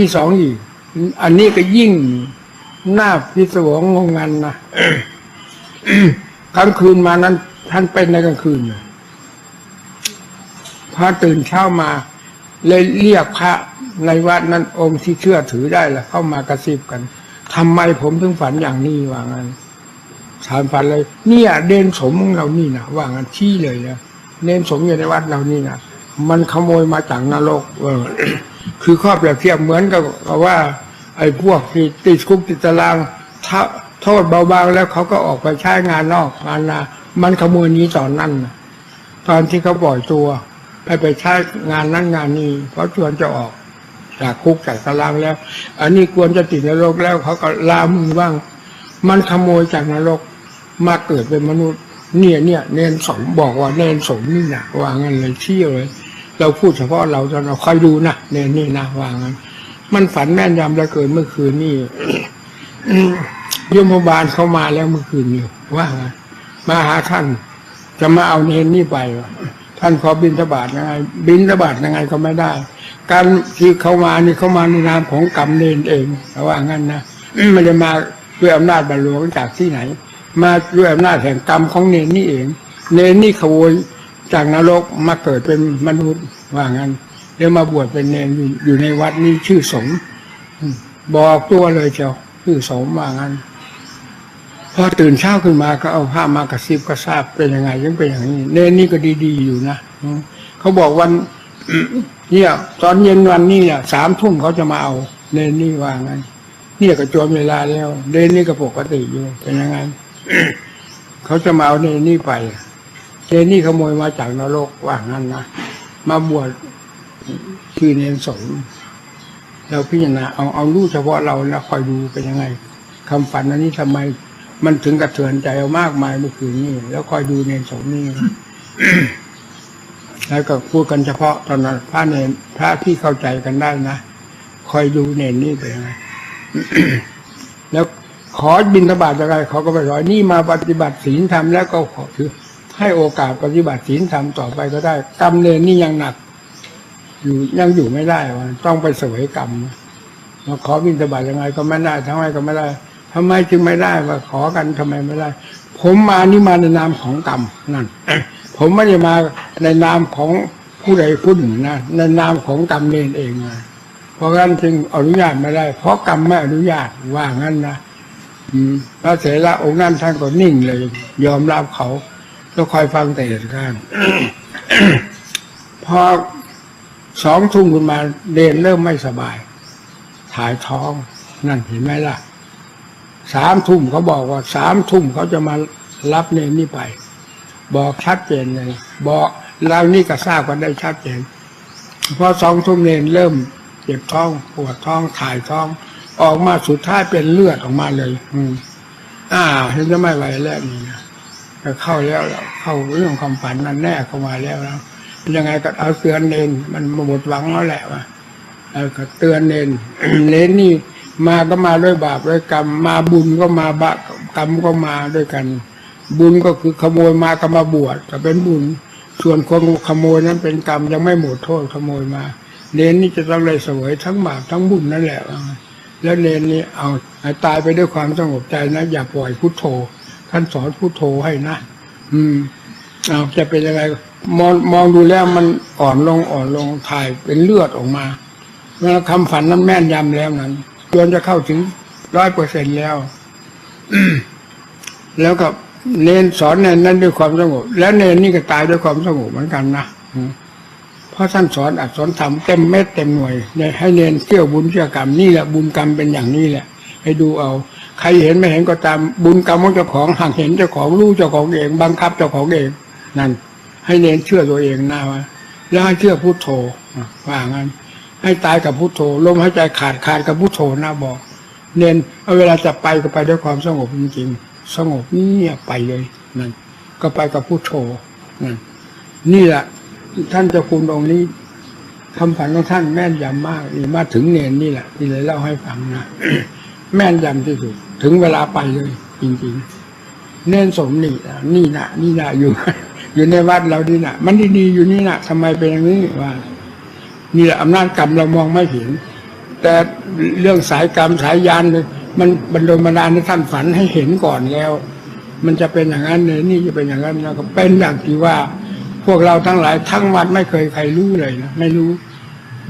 ที่สองอีก อันนี้ก็ยิ่งน่าพิศวงงงงันนะกลางคืนมานั้น ท่านเป็นในกลางคืนเลยพอตื่นเช้ามา เลยเรียกพระในวัดนั้นองค์ที่เชื่อถือได้ละเข้ามากระซิบกันทำไมผมถึงฝันอย่างนี้ว่างั้นถามฝันเลย เนี่ยเดนสมของเรานี่นะว่างั้นชี้เลยนะเดนสมอยู่ในวัดเรานี่นะมันขโมยมาจากนรก เออ คือข้อเปรียบเทียบเหมือนกับว่า ไอ้พวกที่ติดคุกติดตารางถ้าโทษเบาบางแล้วเขาก็ออกไปใช้งานนอกงานนามันขโมยนี้ตอนนั้นตอนที่เขาปล่อยตัวให้ไปใช้งานนั้นงานนี้เพราะชวนจะออกจากคุกจากตารางแล้ว อันนี้ควรจะติดนรกแล้วเขาก็ลามือบ้าง มันขโมยจากนรกมาเกิดเป็นมนุษย์ เนี่ยเนี่ยเนนสมบอกว่าเนนสมนี่นะว่างั้นเลยเชี่ยวเลย เราพูดเฉพาะเราจะเราคอยดูนะเนนนี่นะว่างั้น มันฝันแม่นยำเหลือเกินเมื่อคืนนี่ยมบาลเขามาแล้วเมื่อคืนนี่ว่ามาหาท่าน จะมาเอาเนนนี่ไปท่านขอบินทบาทยังไง บินทบาทยังไงก็ไม่ได้ การที่เขามานี่เขามาในนามของกรรมเนนเองว่างั้นนะไม่ได้มาด้วยอำนาจบรรลวงจากที่ไหน มาด้วยอำนาจแห่งกรรมของเนนนี่เอง เนนนี่ขโมย จากนรกมาเกิดเป็นมนุษย์ว่างั้นเดี๋ยวมาบวชเป็นเนนอยู่ในวัดนี้ชื่อสม บอกตัวเลยเจ้าชื่อสงฆ์ว่างั้นพอตื่นเช้าขึ้นมาก็เอาผ้ามากระซิบกระซาบเป็นยังไงยังเป็นอย่างนี้เนนนี่ก็ดีๆอยู่นะเขาบอกวันเนี่ยตอนเย็นวันนี้เนี่ยสามทุ่มเขาจะมาเอาเนนนี่ว่างั้นเนี่ยก็จวนเวลาแล้วเนนนี่ก็ปกติอยู่เป็นยังไงเขาจะมาเอาเนนนี่ไป เนนนี่ขโมยมาจากนรกว่างั้นนะมาบวชคือเนนสงฆ์เราพิจารณาเอาเอารู้เฉพาะเราแล้วคอยดูเป็นยังไงคำฝันอันนี้ทำไม มันถึงกระเทือนใจเอามากมายเมื่อคืนนี้แล้วคอยดูเนนสงฆ์นี่แล้วก็พูดกันเฉพาะตอนนั้นพระเนนพระที่เข้าใจกันได้นะคอยดูเนนนี่ไปยังไงแล้วขอบินทบาทอะไรเขาก็ไปร้อยนี่มาปฏิบัติศีลธรรมแล้วก็ขอถือ ให้โอกาสปฏิบัติศีลธรรมต่อไปก็ได้ กรรมเนรนี่ยังหนัก อยู่ยังอยู่ไม่ได้วะต้องไปเสวยกรรมมาขอบินทบาทยังไงก็ไม่ได้ทำไมก็ไม่ได้ทำไมจึงไม่ได้ว่าขอกันทำไมไม่ได้ ผมมานี่มาในนามของกรรมนั่นผมไม่ได้มาในนามของผู้ใดผู้หนึ่งนะในนามของกรรมเนรเองนะเพราะงั้นจึงอนุญาตไม่ได้ เพราะกรรมไม่อนุญาตว่างั้นนะพระเถระองค์นั้นท่านก็นิ่งเลย ยอมรับเขา แล้วคอยฟังแต่เหตุการณ์พอสองทุ่มขึ้นมาเดนเริ่มไม่สบาย ถ่ายท้องนั่นเห็นไหมล่ะสามทุ่มเขาบอกว่าสามทุ่มเขาจะมารับเนนนี่ไป บอกชัดเจนเลย บอกเรานี่ก็ทราบกันได้ชัดเจนพอสองทุ่มเนนเริ่มเจ็บท้องปวดท้องถ่ายท้อง ออกมาสุดท้ายเป็นเลือดออกมาเลย อืมอ่าเห็นจะไม่ไหวแล้วนี่นะ ก็เข้าแล้วแล้วเข้าเรื่องความฝันนั้นแน่เข้ามาแล้วแล้วยังไงก็เอาเตือนเนนมันหมดหวังแล้วแหละว่าเออก็เตือนเนนเนนนี่มาก็มาด้วยบาปด้วยกรรม มาบุญก็มาบาปกรรมก็มาด้วยกัน บุญก็คือขโมยมาก็มาบวชก็เป็นบุญ ส่วนคนขโมยนั้นเป็นกรรมยังไม่หมดโทษขโมยมาเนนนี่จะต้องเลยสวยทั้งบาปทั้งบุญนั่นแหละ แล้วเนนนี่เอาตายไปด้วยความสงบใจนะ อย่าปล่อยพุทโธ ท่านสอนพุทโธให้นะอืมเอาจะเป็นยังไงมองมองดูแล้วมันอ่อนลงอ่อนลงถ่ายเป็นเลือดออกมาแล้วคำฝันนั้นแม่นยำแล้วนั้นจนจะเข้าถึงร้อยเปอร์เซ็นแล้วแล้วก็เนนสอนเนนนั้นด้วยความสงบ แล้วเนนนี่ก็ตายด้วยความสงบเหมือนกันนะเพราะท่านสอนอัดสอนทำเต็มเม็ดเต็มหน่วยให้เนนเที่ยวบุญเที่ยวกรรมนี่แหละบุญกรรมเป็นอย่างนี้แหละ ให้ดูเอา ใครเห็นไม่เห็นก็ตามบุญกรรมของเจ้าของหากเห็นเจ้าของรู้เจ้าของเอง บังคับเจ้าของเอง นั่น ให้เน้นเชื่อตัวเองนะว่าแล้วให้เชื่อพุทโธว่างั้น ให้ตายกับพุทโธลมหายใจขาดขาดกับพุทโธนะบอก เน้นเอาเวลาจะไปก็ไปด้วยความสงบจริงๆสงบเงียบไปเลยนั่นก็ไปกับพุทโธนั่นนี่แหละท่านเจ้าคุณองค์นี้คำฝันของท่านแม่นยำมากมาถึงเนนนี่แหละที่เลยเล่าให้ฟังนะ แม่นยำที่สุด ถึงเวลาไปเลย จริง ๆ เน้นสมนี่นี่นะนี่นะอยู่ อยู่ในวัดเราดีนะมันดีๆอยู่นี่นะทำไมเป็นอย่างนี้ว่านี่แหละอำนาจกรรมเรามองไม่เห็น แต่เรื่องสายกรรมสายยานเนี่ยมันบรรดลบันดาลให้ท่านฝันให้เห็นก่อนแล้ว มันจะเป็นอย่างนั้นเลยนี่จะเป็นอย่างนั้นแล้วก็เป็นอย่างที่ว่า พวกเราทั้งหลายทั้งวัดไม่เคยใครรู้เลยนะไม่รู้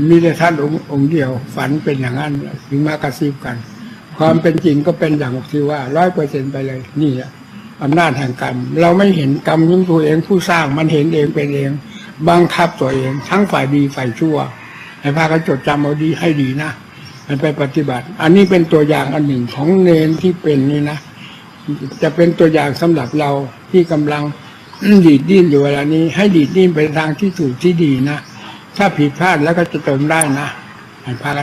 มีแต่ท่านองค์องค์เดียว ฝันเป็นอย่างนั้นถึงมากระซิบกัน ความเป็นจริงก็เป็นอย่างที่ว่าร้อยเปอร์เซ็นไปเลย นี่แหละอำนาจแห่งกรรม เราไม่เห็นกรรมของตัวเองผู้สร้างมันเห็นเองเป็นเอง บังคับตัวเอง ทั้งฝ่ายดีฝ่ายชั่วให้พากันจดจำเอาดีให้ดีนะมันไปปฏิบัติ อันนี้เป็นตัวอย่างอันหนึ่งของเนนที่เป็นนี่นะจะเป็นตัวอย่างสำหรับเราที่กำลังดีดดิ้นอยู่เวลานี้ ให้ดีดดิ้นไปทางที่ถูกที่ดีนะถ้าผิดพลาดแล้วก็จะเติมได้นะให้พากัน